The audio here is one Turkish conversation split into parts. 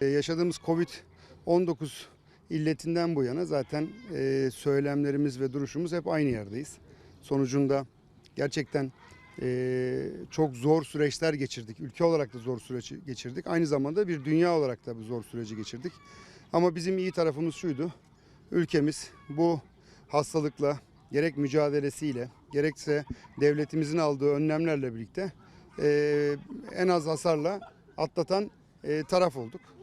E, yaşadığımız Covid-19 illetinden bu yana zaten e, söylemlerimiz ve duruşumuz hep aynı yerdeyiz. Sonucunda gerçekten e, çok zor süreçler geçirdik. Ülke olarak da zor süreç geçirdik. Aynı zamanda bir dünya olarak da bir zor süreci geçirdik. Ama bizim iyi tarafımız şuydu. Ülkemiz bu hastalıkla gerek mücadelesiyle gerekse devletimizin aldığı önlemlerle birlikte e, en az hasarla atlatan taraf olduk.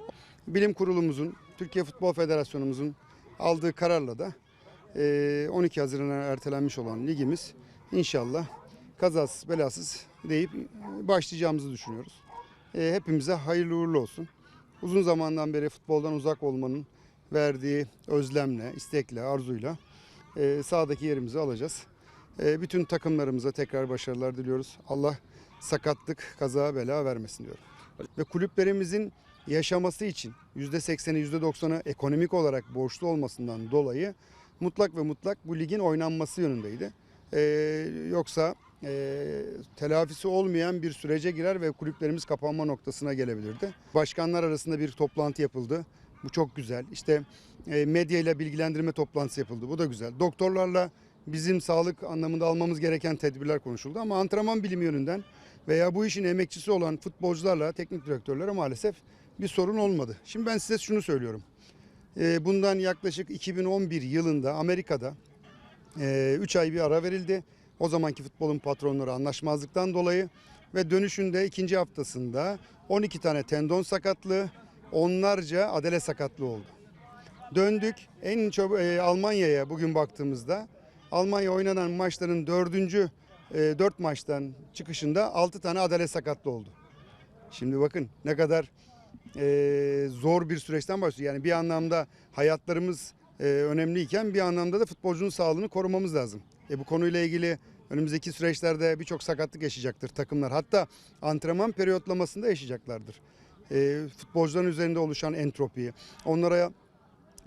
Bilim kurulumuzun, Türkiye Futbol Federasyonumuzun aldığı kararla da e, 12 Haziran'a ertelenmiş olan ligimiz inşallah kazasız belasız deyip başlayacağımızı düşünüyoruz. E, hepimize hayırlı uğurlu olsun. Uzun zamandan beri futboldan uzak olmanın verdiği özlemle, istekle, arzuyla e, sahadaki yerimizi alacağız. E, bütün takımlarımıza tekrar başarılar diliyoruz. Allah sakatlık, kaza, bela vermesin diyorum. Ve kulüplerimizin yaşaması için %80'i %90'ı ekonomik olarak borçlu olmasından dolayı mutlak ve mutlak bu ligin oynanması yönündeydi. E, yoksa e, telafisi olmayan bir sürece girer ve kulüplerimiz kapanma noktasına gelebilirdi. Başkanlar arasında bir toplantı yapıldı. Bu çok güzel. İşte e, medya ile bilgilendirme toplantısı yapıldı. Bu da güzel. Doktorlarla bizim sağlık anlamında almamız gereken tedbirler konuşuldu. Ama antrenman bilimi yönünden veya bu işin emekçisi olan futbolcularla, teknik direktörlere maalesef bir sorun olmadı. Şimdi ben size şunu söylüyorum. E, bundan yaklaşık 2011 yılında Amerika'da 3 ay bir ara verildi. O zamanki futbolun patronları anlaşmazlıktan dolayı ve dönüşünde ikinci haftasında 12 tane tendon sakatlığı, onlarca adele sakatlığı oldu. Döndük en çok e, Almanya'ya bugün baktığımızda Almanya oynanan maçların dördüncü e, dört maçtan çıkışında 6 tane adale sakatlı oldu. Şimdi bakın ne kadar e, zor bir süreçten bahsediyor. Yani bir anlamda hayatlarımız e, önemliyken bir anlamda da futbolcunun sağlığını korumamız lazım. E, bu konuyla ilgili önümüzdeki süreçlerde birçok sakatlık yaşayacaktır takımlar. Hatta antrenman periyotlamasında yaşayacaklardır. E, futbolcuların üzerinde oluşan entropi, onlara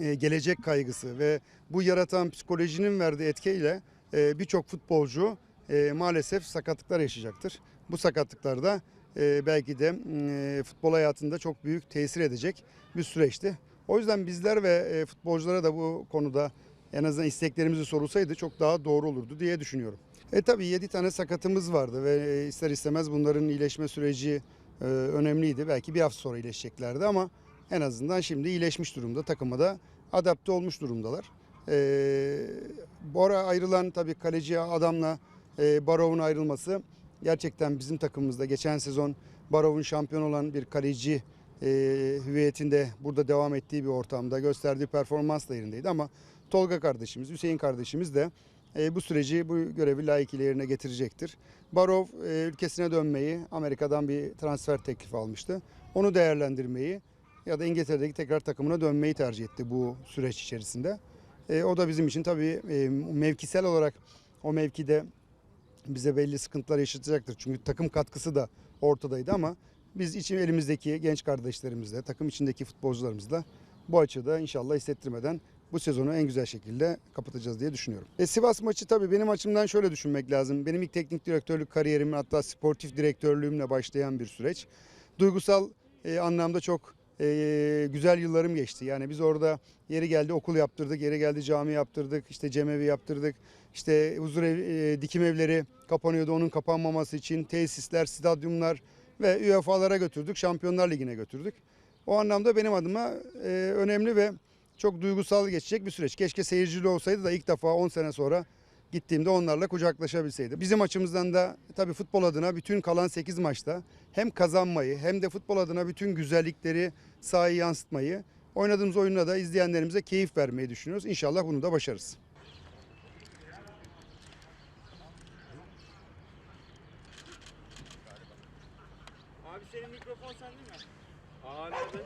e, gelecek kaygısı ve bu yaratan psikolojinin verdiği etkiyle e, birçok futbolcu e, maalesef sakatlıklar yaşayacaktır. Bu sakatlıklarda e, belki de e, futbol hayatında çok büyük tesir edecek bir süreçti. O yüzden bizler ve e, futbolculara da bu konuda en azından isteklerimizi sorulsaydı çok daha doğru olurdu diye düşünüyorum. E tabii 7 tane sakatımız vardı ve e, ister istemez bunların iyileşme süreci e, önemliydi. Belki bir hafta sonra iyileşeceklerdi ama en azından şimdi iyileşmiş durumda. Takıma da adapte olmuş durumdalar. E, Bora ayrılan tabii kaleci adamla e, Barov'un ayrılması gerçekten bizim takımımızda geçen sezon Barov'un şampiyon olan bir kaleci e, hüviyetinde burada devam ettiği bir ortamda gösterdiği performans da yerindeydi ama Tolga kardeşimiz, Hüseyin kardeşimiz de e, bu süreci, bu görevi layıkıyla yerine getirecektir. Barov e, ülkesine dönmeyi, Amerika'dan bir transfer teklifi almıştı. Onu değerlendirmeyi ya da İngiltere'deki tekrar takımına dönmeyi tercih etti bu süreç içerisinde. E, o da bizim için tabii e, mevkisel olarak o mevkide bize belli sıkıntılar yaşatacaktır. Çünkü takım katkısı da ortadaydı ama biz için elimizdeki genç kardeşlerimizle, takım içindeki futbolcularımızla bu açıda inşallah hissettirmeden bu sezonu en güzel şekilde kapatacağız diye düşünüyorum. E, Sivas maçı tabii benim açımdan şöyle düşünmek lazım. Benim ilk teknik direktörlük kariyerimin hatta sportif direktörlüğümle başlayan bir süreç. Duygusal e, anlamda çok e, güzel yıllarım geçti. Yani biz orada yeri geldi okul yaptırdık, yeri geldi cami yaptırdık, işte cemevi yaptırdık. İşte huzur ev, e, dikim evleri kapanıyordu onun kapanmaması için tesisler, stadyumlar ve UEFA'lara götürdük, Şampiyonlar Ligi'ne götürdük. O anlamda benim adıma e, önemli ve çok duygusal geçecek bir süreç. Keşke seyircili olsaydı da ilk defa 10 sene sonra gittiğimde onlarla kucaklaşabilseydim. Bizim açımızdan da tabii futbol adına bütün kalan 8 maçta hem kazanmayı hem de futbol adına bütün güzellikleri sahaya yansıtmayı, oynadığımız oyuna da izleyenlerimize keyif vermeyi düşünüyoruz. İnşallah bunu da başarırız. Abi senin mikrofon sende mi? Aa nerede?